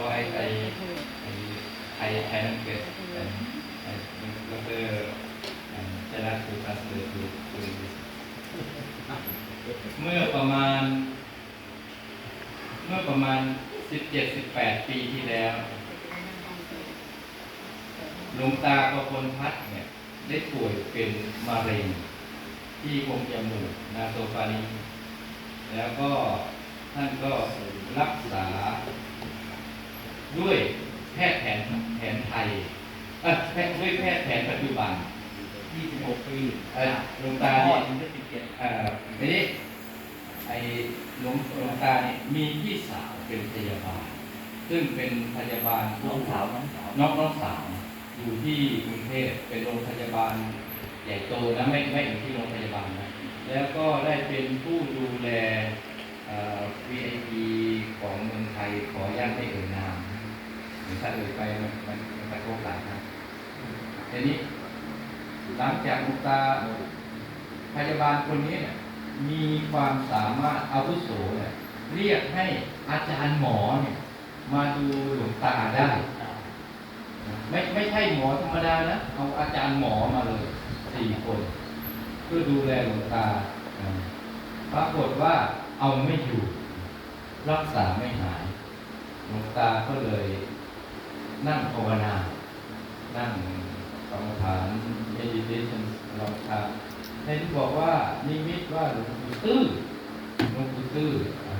ก็ไอไอ้ไอไอไอนั่นเกิดไอไอก็คือจะรักคือกาสื่อคือคือเมื่อประมาณ เมื่อประมาณสิบเจ็ดสิบแปดปีที่แล้วหลวงตาประพลพัฒน์เนี่ย ได้ป่วยเป็นมะเร็ง ที่โพรงจมูกนาโซฟานีแล้วก็ท่านก็รักษา ด้วยแพทย์แผนแผนไทยเอ่อแพทย์ด้วยแพทย์แผนปัจจุบัน26ปีเอ่อหลวงตาพ่อเนี่ย ถึงได้17เอ่อทีนี้ไอ้หลวงหลวงตาเนี่ยมีพี่สาวเป็นพยาบาล ซึ่งเป็นพยาบาลน้องสาวน้องสาวน้องน้องสาวอยู่ที่กรุงเทพเป็นโรงพยาบาลใหญ่โตนะไม่ไม่อยู่ที่โรงพยาบาลนะแล้วก็ได้เป็นผู้ดูแลเอ่อ VIP ของเมืองไทยขออนุญาตไม่เอ่ยนามหรือ ถ้าเอ่ยไปมันมันมันกระทบหลายนะทีนี้หลังจากหลวงตาพยาบาลคนนี้เนี่ยมีความสามารถอาวุโสเนี่ยเรียกให้อาจารย์หมอเนี่ย มาดูหลวงตาได้ ไม่ไม่ใช่หมอธรรมดานะเอาอาจารย์หมอมาเลยสี่คนเพื่อดูแลหลวงตาอ่าปรากฏว่าเอาไม่อยู่ รักษาไม่หายหลวงตาก็เลย นั่งภาวนา นั่งกรรมฐาน meditation ลองทำเห็นบอกว่านิมิตว่าหลวงปู่ตื้อหลวงปู่ตื้ออ่า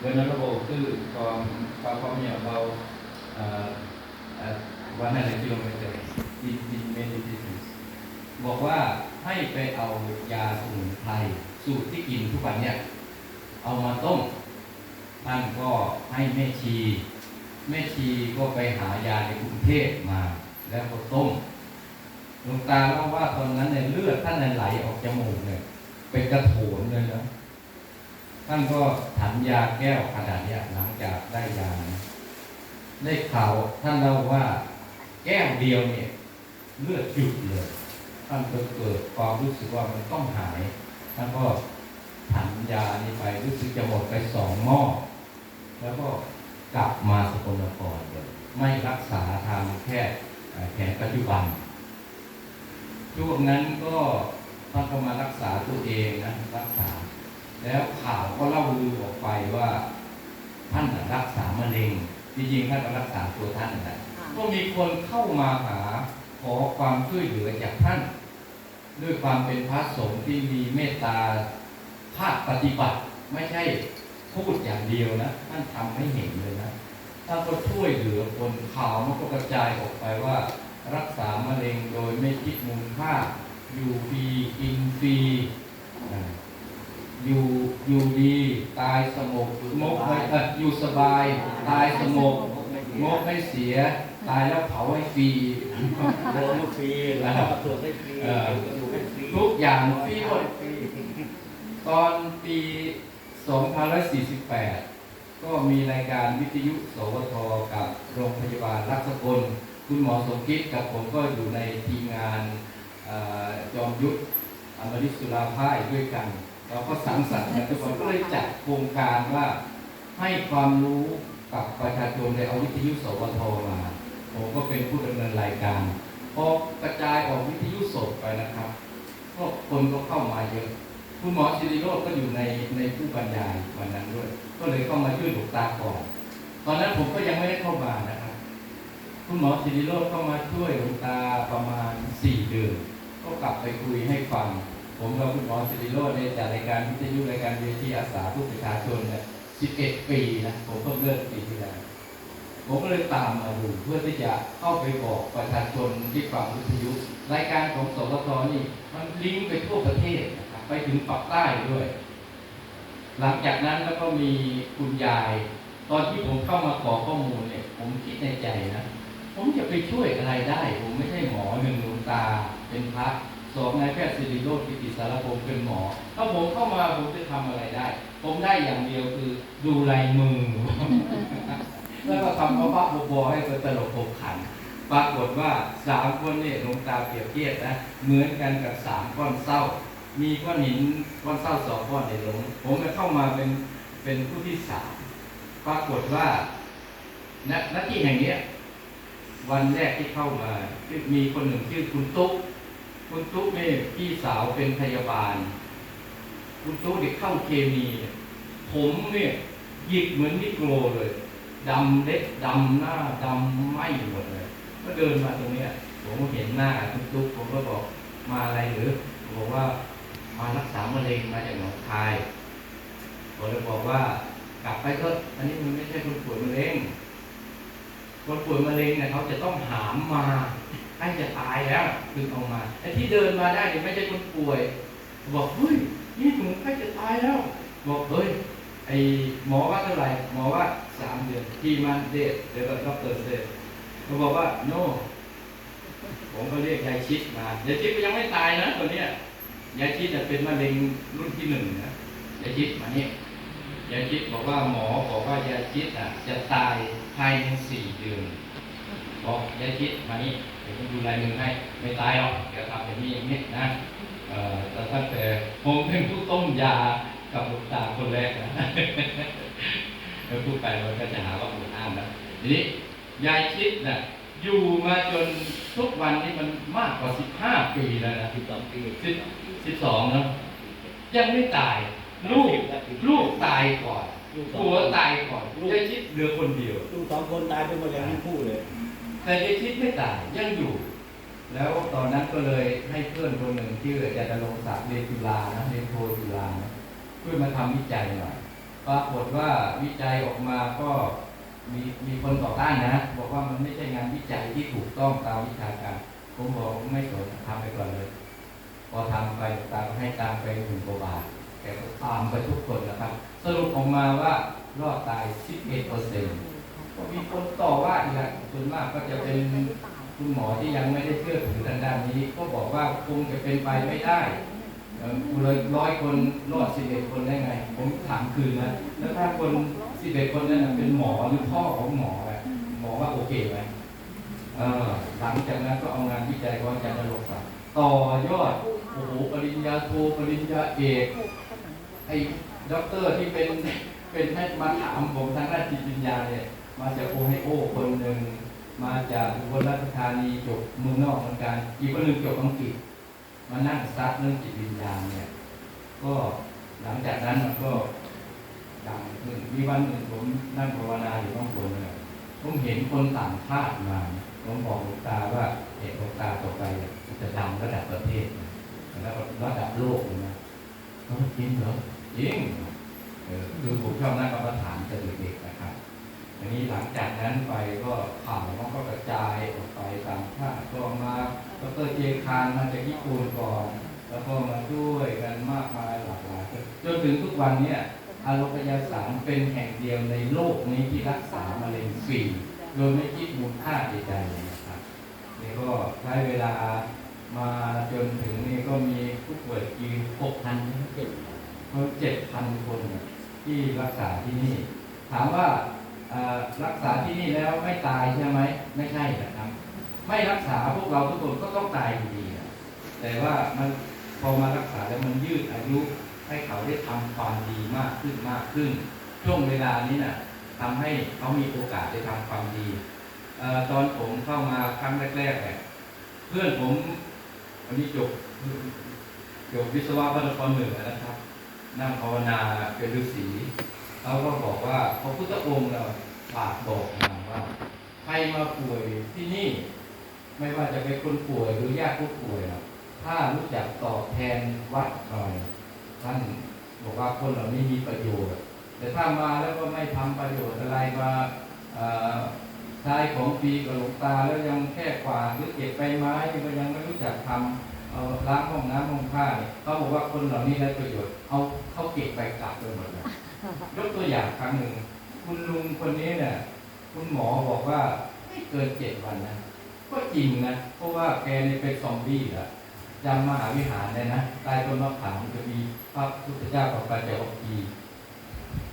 เวลาเราบอกตื้อความความความเนี่ยเบาอ่าอ่าวันอะไรกิโลเมตรดินดินเมดิทิบอกว่าให้ไปเอายาสมุนไพรสูตรที่กินทุกวันเนี่ย เอามาต้มท่านก็ให้แม่ชี แม่ชีก็ไปหายาในกรุงเทพมา แล้วก็ต้มหลวงตาเล่าว่าตอนนั้นเนี่ยเลือดท่านไหลออกจมูกเนี่ยเป็นกระโถนเลยนะท่านก็ถันยาแก้วขนาดเนี้ยหลังจากได้ยานะได้ข่าวท่านเล่าว่าแก้วเดียวเนี่ย เลือดหยุดเลย ท่านก็เกิดความรู้สึกว่ามันต้องหายท่านก็ถันยานี้ไปรู้สึกจะหมดไปสองหม้อแล้วก็ กลับมาสกลนครเลยไม่รักษาทางแพทย์เอ่อแผนปัจจุบันช่วงนั้นก็ท่านก็มารักษาตัวเองนะรักษา แล้วข่าวก็เล่าลือออกไปว่า ท่านน่ะรักษามะเร็งจริงๆท่านก็รักษาตัวท่านนั่นแหละก็มีคนเข้ามาหาขอความช่วยเหลือจากท่าน ด้วยความเป็นพระสงฆ์ที่มีเมตตาภาคปฏิบัติไม่ใช่ พูดอย่างเดียวนะท่านทำให้เห็นเลยนะท่านก็ช่วยเหลือคนข่าวมันก็กระจายออกไปว่า รักษามะเร็งโดยไม่คิดมูลค่าอยู่ฟรีกินฟรีอ่าอยู่อยู่ดีตายสงบงกไม่เอ่ออยู่สบาย ตายสงบงกไม่เสีย ตายแล้วเผาให้ฟรีโดนฟรีแล้วก็ตรวจได้ฟรีเอออยู่ได้ฟรีทุกอย่างฟรีหมดฟรีตอนปี 2548 ก็มีรายการวิทยุสวทกับโรงพยาบาลรักษกลคุณหมอสมคิดกับผมก็อยู่ในทีมงานอจอมยุทธอมริสุราพ่ายด้วยกัน เราก็สังสรรค์กันทุกคนก็เลยจัดโครงการว่าให้ความรู้กับประชาชนเลยเอาวิทยุสวทมาผมก็เป็นผู้ดำเนินรายการพอกระจายออกวิทยุสดไปนะครับ ก็คนก็เข้ามาเยอะ คุณหมอสิริโรจก็อยู่ในในผู้บรรยายวันนั้นด้วย ก็เลยเข้ามาช่วยหลวงตาก่อนตอนนั้นผมก็ยังไม่ได้เข้ามานะครับ คุณหมอสิริโรจน์เข้ามาช่วยหลวงตาประมาณสี่เดือนก็กลับไปคุยให้ฟัง ผมกับคุณหมอสิริโรจน์ในยจัดรายการวิทยุรายการเวทีอาสาผู้ประชาชนเนี่ยสิบเอ็ดปีนะผมเพิ่งเลิกปีที่แล้วผมก็เลยตามมาดูเพื่อที่จะเข้าไปบอกประชาชนที่ฟังวิทยุ รายการของสวทนี่มันลิงก์ไปทั่วประเทศนะ ไปถึงปักใต้ด้วย หลังจากนั้นแล้วก็มีคุณยาย ตอนที่ผมเข้ามาขอข้อมูลเนี่ย ผมคิดในใจนะ ผมจะไปช่วยอะไรได้ ผมไม่ใช่หมอหนึ่งดวงตา เป็นพระสองนายแพทย์สิริโรจน์กิติสารพงศ์เป็นหมอ ถ้าผมเข้ามาผมจะทำอะไรได้ ผมได้อย่างเดียวคือดูลายมือ แล้วก็ทำพระพระบอให้เป็นตลกขบขัน ปรากฏว่าสามคนเนี่ยหลวงตาเปรียบเทียบนะ เหมือนกันกับสามก้อนเศร้า มีก้อนหินก้อนเศร้าสองก้อนในหลงผมจะเข้ามาเป็นเป็นผู้ที่สามปรากฏว่าณณที่แห่งเนี้ย วันแรกที่เข้ามามีคนหนึ่งชื่อคุณตุ๊กคุณตุ๊กนี่พี่สาวเป็นพยาบาล คุณตุ๊กเด็กเข้าเคมีผมเนี่ยหยิกเหมือนนิโกรเลยดำเล็กดำหน้าดำไหมหมดเลยก็เดินมาตรงเนี้ยผมเห็นหน้าคุณตุ๊กผมก็บอกมาอะไรหรือบอกว่า มารักษามะเร็งมาจากหนองคายผมเลยบอกว่ากลับไปก็อันนี้มันไม่ใช่คนป่วยมะเร็งคนป่วยมะเร็งเนี่ยเขาจะต้องหามมาใกล้จะตายแล้วถึงเอามาไอ้ที่เดินมาได้เนี่ยไม่ใช่คนป่วย บอกเฮ้ยนี่หนูใกล้จะตายแล้ว บอกเฮ้ยไอ้หมอว่าเท่าไหร่หมอว่าสามเดือนที่มันเดทเดี๋ยวก็ด็อกเตอร์เดทเขาบอกว่าโนผมก็เรียกยายชิดมา ยายชิดก็ยังไม่ตายนะตัวเนี้ย ยายชิดน่ะเป็นมะเร็งรุ่นที่หนึ่งนะยายชิดมาเนี่ยยายชิดบอกว่าหมอบอกว่ายายชิดอะ จะตายภายในสี่เดือนบอกยายชิดมานี่เดี๋ยวผมดูลายมือให้ไม่ตายหรอกเดี๋ยวทำอย่างนี้อย่างนี้นะเอ่อแต่ตั้งแต่ผมเป็นผู้ต้มยากับลูกตาคนแรกนะแล้วพูดไปมันก็จะหาว่าผมอ้างนะทีนี้ยายชิดน่ะอยู่มาจนทุกวันนี้มันมากกว่าสิบห้าปีแล้วนะสิบสองปีสิบ สิบสองเนาะยังไม่ตาย ลูกลูกตายก่อนลูกสองผัวตายก่อนยายชิดเหลือคนเดียว ลูกสองคนตายไปหมดแล้วทั้งคู่เลย แต่ยายชิดไม่ตายยังอยู่ แล้วตอนนั้นก็เลยให้เพื่อนคนหนึ่งที่อาจารย์ลงศักดิ์เรียนจุฬานะเรียนโทจุฬานะเพื่อมาทำวิจัยหน่อยปรากฏว่าวิจัยออกมาก็มีมีคนต่อต้านนะบอกว่ามันไม่ใช่งานวิจัยที่ถูกต้องตามวิชาการผมบอกไม่สนทำไปก่อนเลยพ อทำไปตามให้ตามไปหนึ่งกว่าบาท แต่ตามไปทุกคนนะครับ สรุปออกมาว่ารอดตาย11เปอร์เซ็นต์ก็มีคนต่อว่าอีกส่วนมากก็จะเป็นคุณหมอที่ยังไม่ได้เชื่อถือทางด้านนี้ ก็บอกว่าคงจะเป็นไปไม่ได้เอ่อเลยร้อยคนรอดสิบเอ็ดคนได้ไง ผมถามคืนนะแล้วถ้าคนสิบเอ็ดคนนั้นเป็นหมอหรือพ่อของหมออะหมอว่าโอเคไหมหลังจากนั้นก็เอางานวิจัยของอาจารย์นรกศัก ต่อยอดโอ้โหปริญญาโทปริญญาเอกไอ้ด็อกเตอร์ที่เป็นเป็นให้มาถามผมทางด้านจิตวิญญาณเนี่ย มาจากโอไฮโอคนหนึ่งมาจากอุบลราชธานีจบเมืองนอกเหมือนกันอีกคนหนึ่งจบอังกฤษมานั่งซักเรื่องจิตวิญญาณเนี่ย ก็หลังจากนั้นมันก็ดังขึ้นมีวันหนึ่งผมนั่งภาวนาอยู่ข้างบนเนี่ยผมเห็นคนต่างชาติมาผมบอกหลวงตาว่าเห็นหลวงตาต่อไปเนี่ย จะดังระดับประเทศนะระดับโลกนะเขาจริงเหรอจริงคือผมชอบนั่งกรรมฐานแต่เด็กๆนะครับทีนี้หลังจากนั้นไปก็ข่าวมันก็กระจายออกไปตามชาก็มาดรเจคานมาจากญี่ปุ่นก่อน แล้วก็มาด้วยกันมากมายหลากหลายจนถึงทุกวันเนี้อารพยาสารเป็นแห่งเดียวในโลกนี้ที่รักษามะเร็งฟรีโดยไม่คิดมูลค่าใดๆเลยนะครับนี่ก็ใช้เวลา มาจนถึงนี่ก็มีผู้ป่วยกี่หกพันเจ็ดเจ็ดพันคนที่รักษาที่นี่ ถามว่ารักษาที่นี่แล้วไม่ตายใช่ไหมไม่ใช่นะครับ ไม่รักษาพวกเราทุกคนก็ต้องตายอยู่ดีแต่ว่ามันพอมารักษาแล้วมันยืดอายุให้เขาได้ทำความดีมากขึ้นมากขึ้น ช่วงเวลานี้น่ะทำให้เขามีโอกาสได้ทำความดีเอ่อตอนผมเข้ามาครั้งแรกๆเนี่ยเพื่อนผม วันนี้จบจบวิศวะบัณฑิตเหนือนะครับ นั่งภาวนาเป็นฤาษีเขาก็บอกว่าพระพุทธองค์เราฝากบอกมาว่า ใครมาป่วยที่นี่ ไม่ว่าจะเป็นคนป่วยหรือญาติผู้ป่วยถ้ารู้จักตอบแทนวัดหน่อย ท่านบอกว่าคนเหล่านี้มีประโยชน์ แต่ถ้ามาแล้วก็ไม่ทำประโยชน์อะไรมาเออ ใช้ของฟรีกับหลวงตาแล้วยังแค่กวาดหรือเก็บใบไม้ก็ยังไม่รู้จักทำเอาล้างห้องน้ำห้องผ้าเนี่ยเขาบอกว่าคนเหล่านี้ได้ประโยชน์เอาเขาเก็บไปกลับไปหมดเลยยกตัวอย่างครั้งหนึ่งคุณลุงคนนี้เนี่ยคุณหมอบอกว่าไม่เกินเจ็ดวันนะก็จริงนะเพราะว่าแกเนี่ยเป็นซอมบี้แล้วจำมหาวิหารเลยนะใต้ต้นมะขามจะมีพระพุทธเจ้ากับปัญจวัคคีย์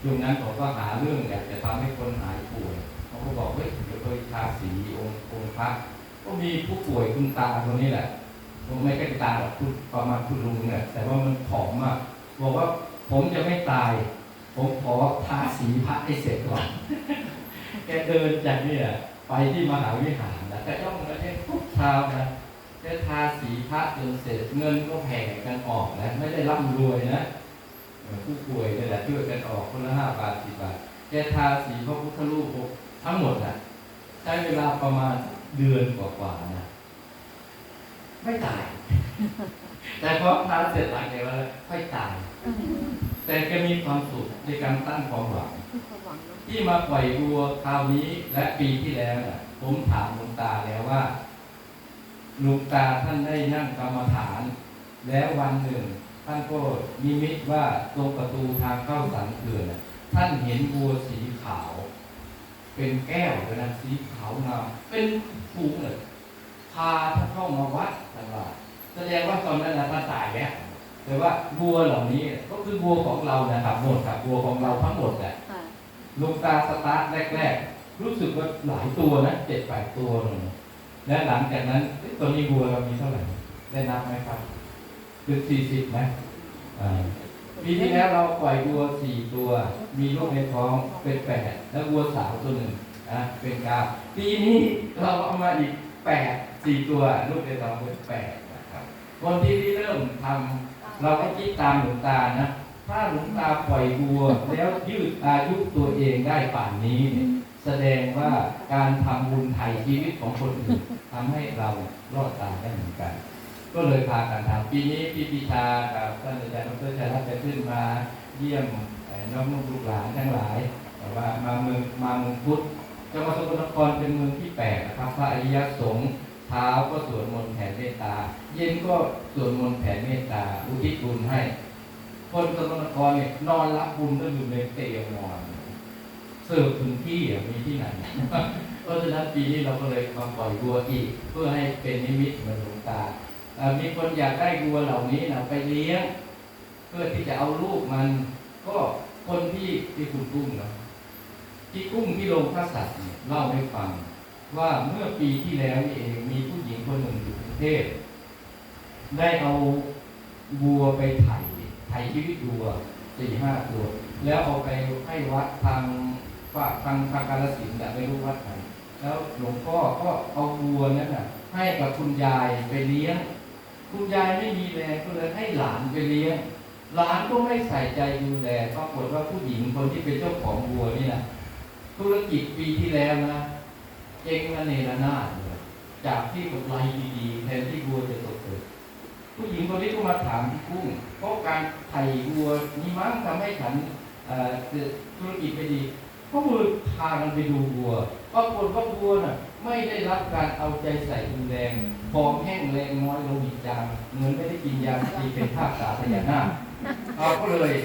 ยุคนั้นผมก็หาเรื่องอยากจะทำให้คนหายป่วยเขา ก็บอกเฮ้ยเดี๋ยวไปทาสีองค์องค์พระก็มีผู้ป่วยคุณตาคนนี้แหละผมไม่ใช่ตาหรอกคุณประมาณคุณลุงเนี่ยแต่ว่ามันผอมมากบอกว่าผมจะไม่ตาย ผมขอทาสีพระให้เสร็จก่อนแกเดินจากเนี่ยไปที่มหาวิหารนะแต่ย่องแล้วเนี่ยทุกเช้านะแกทาสีพระจนเสร็จเงินก็แผ่กันออกนะไม่ได้ร่ำรวยนะผู้ป่วยนี่แหละช่วยกันออกคนละห้าบาทสิบบาทแกทาสีพระพุทธรูป ทั้งหมดนะใช้เวลาประมาณเดือนกว่าๆนะไม่ตาย แต่พอทานเสร็จหลังจากนั้นค่อยตาย แต่แกมีความสุขในการตั้งความหวัง ที่มาปล่อยวัวคราวนี้และปีที่แล้วน่ะผมถามหลวงตาแล้วว่าหลวงตาท่านได้นั่งกรรมฐาน แล้ววันหนึ่ง ท่านก็นิมิตว่าตรงประตูทางเข้าสันเขื่อนน่ะท่านเห็นวัวสีขาว เป็นแก้วเป็นอันสีขาวงามเป็นฝูงเลยพาท่านเข้ามาวัดตลาดแสดงว่าตอนนั้นน่ะท่านตายแล้วแต่ว่าวัวเหล่านี้ก็คือวัวของเรานะครับหมดครับวัวของเราทั้งหมดแหละค่ะลงตาสตาร์ทแรก ๆ รู้สึกว่าหลายตัวนะเจ็ดแปดตัวเลยและหลังจากนั้นเอ๊ะตัวนี้วัวเรามีเท่าไหร่ได้นับไหมครับคือสี่สิบไหมอ่า ปีที่แล้วเราปล่อยวัวสี่ตัว มีลูกในท้องเป็นแปดแล้ววัวสาวตัวหนึ่งอะเป็นเก้าปีนี้เราเอามาอีกแปดสี่ตัวลูกในท้องเป็นแปดนะครับคนที่เริ่มทำเราก็คิดตามหลวงตานะถ้าหลวงตาปล่อยวัว แล้วยืดอายุตัวเองได้ป่านนี้ แสดงว่าการทำบุญไถ่ชีวิตของคนอื่นทำให้เรารอดตายได้เหมือนกัน ก็เลยพากันทำปีนี้พี่ปีชากับท่านอาจารย์ดรชัยรัตน์จะขึ้นมาเยี่ยมเอ่อน้องลูกหลานทั้งหลายแต่ว่ามาเมืองมาเมืองพุทธจังหวัดสกลนครเป็นเมืองที่แปดนะครับพระอริยสงฆ์เช้าก็สวดมนต์แผ่เมตตา เย็นก็สวดมนต์แผ่เมตตา อุทิศบุญให้ คนสกลนครเนี่ยนอนรับบุญก็อยู่ในเตียงนอนเสิร์ฟถึงที่มีที่ไหนเพราะฉะนั้นปีนี้เราก็เลยมาปล่อยวัวอีก เพื่อให้เป็นนิมิตเหมือนหลวงตา มีคนอยากได้วัวเหล่านี้นะไปเลี้ยง เพื่อที่จะเอาลูกมัน ก็คนที่ที่คุณกุ้งนะที่กุ้งที่โรงพระสัตว์เนี่ยเล่าให้ฟัง ว่าเมื่อปีที่แล้วนี่เองมีผู้หญิงคนหนึ่งอยู่กรุงเทพได้เอาวัวไปไถ่ไถ่ชีวิตวัวสี่ห้าตัว แล้วเอาไปให้วัดทางฝากทางทางกาลสินธุ์แต่ไม่รู้วัดไหนแล้วหลวงพ่อก็เอาวัวนั้นน่ะให้กับคุณยายไปเลี้ยง คุณยายไม่มีแรงก็เลยให้หลานไปเลี้ยงหลานก็ไม่ใส่ใจดูแลปรากฏว่าผู้หญิงคนที่เป็นเจ้าของวัวนี่นะธุรกิจปีที่แล้วนะเจ๊งระเนระนาดเลยจากที่กำไรดีๆแทนที่วัวจะตกเกิดผู้หญิงคนนี้ก็มาถามพี่กุ้งเพราะการไถ่วัวนี่มั้งทำให้ฉันธุรกิจไม่ดี ก็เลยพากันไปดูวัวปรากฏว่าวัวน่ะ ไม่ได้รับการเอาใจใส่ดูแลฟองแห้งแรงน้อยลงอีกจางเหมือนไม่ได้กินยาตีเป็นภาพสาพยานาคเอาก็เลย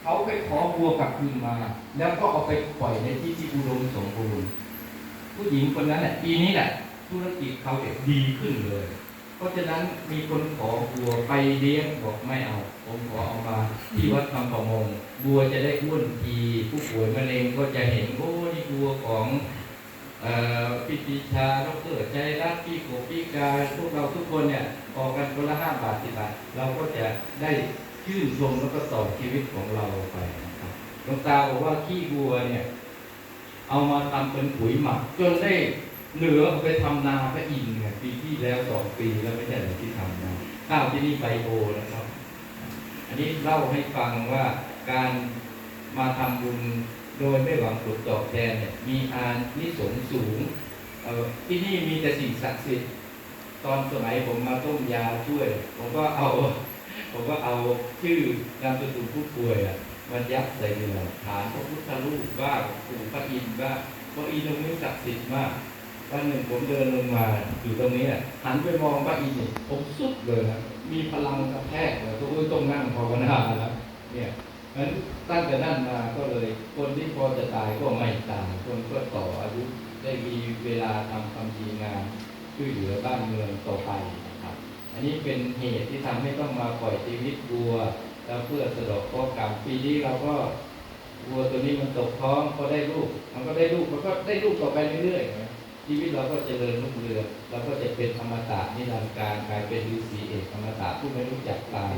เขาไปขอวัวกลับคืนมา แล้วก็เอาไปปล่อยในที่ที่อุดมสมบูรณ์ผู้หญิงคนนั้นแหละปีนี้แหละธุรกิจเขาเดีขึ้นเลย ราะฉะนั้นมีคนขอบัวไปเลี้ยงบอกไม่เอา ผมขอเอามา ที่วัดคำประมง บัวจะได้อ้วนทีผู้ป่วยมะเร็งก็จะเห็นโอ้นี่บัวของเอ่อพี่ปีชาดรใจรักพี่โกพี่กาพวกเราทุกคนเนี่ยออกกันคนละห้าบาทสิบบาทเราก็จะได้ชื่นชมแล้วก็ต่อชีวิตของเราไปนะครับหลวงตาบอกว่าขี้บัวเนี่ย เอามาทำเป็นปุ๋ยหมัก จนได้ เหลือเอาไปทำนาพระอินทร์เนี่ยปีที่แล้วสองปีแล้วไม่ใช่หรือที่ทำนะข้าวที่นี่ไบโอนะครับ อันนี้เล่าให้ฟังว่าการมาทำบุญโดยไม่หวังผลตอบแทนเนี่ยมีอานิสงส์สูงเออที่นี่มีแต่สิ่งศักดิ์สิทธิ์ตอนสมัยผมมาต้มยาช่วย ผมก็เอา ผมก็เอาชื่อนามสกุลผู้ป่วยอะมันยัดใส่เรือฐานพระพุทธรูปบ้างปู่พระอินทร์บ้างพระอินทร์ตรงนี้ศักดิ์สิทธิ์มาก วันหนึ่งผมเดินลงมาอยู่ตรงนี้อะหันไปมองพระอินทร์เนี่ยผมสุดเลยนะมีพลังกระแทกเลยตัวต้องนั่งภาวนาแล้วเนี่ยงั้นตั้งแต่นั้นมาก็เลยคนที่พอจะตายก็ไม่ตายคนก็ต่ออายุได้มีเวลาทำความดีงานช่วยเหลือบ้านเมืองต่อไปนะครับ อันนี้เป็นเหตุที่ทำให้ต้องมาปล่อยชีวิตวัว แล้วเพื่อสะดอกข้อกรรมปีนี้เราก็วัวตัวนี้มันตกท้องก็ได้ลูก มันก็ได้ลูกมันก็ได้ลูกต่อไปเรื่อยๆนะ ชีวิตเราก็เจริญรุ่งเรืองเราก็จะเป็นธรรมตานิรันดร์การกลายเป็นฤาษีเอกธรรมตาผู้ไม่รู้จักตาย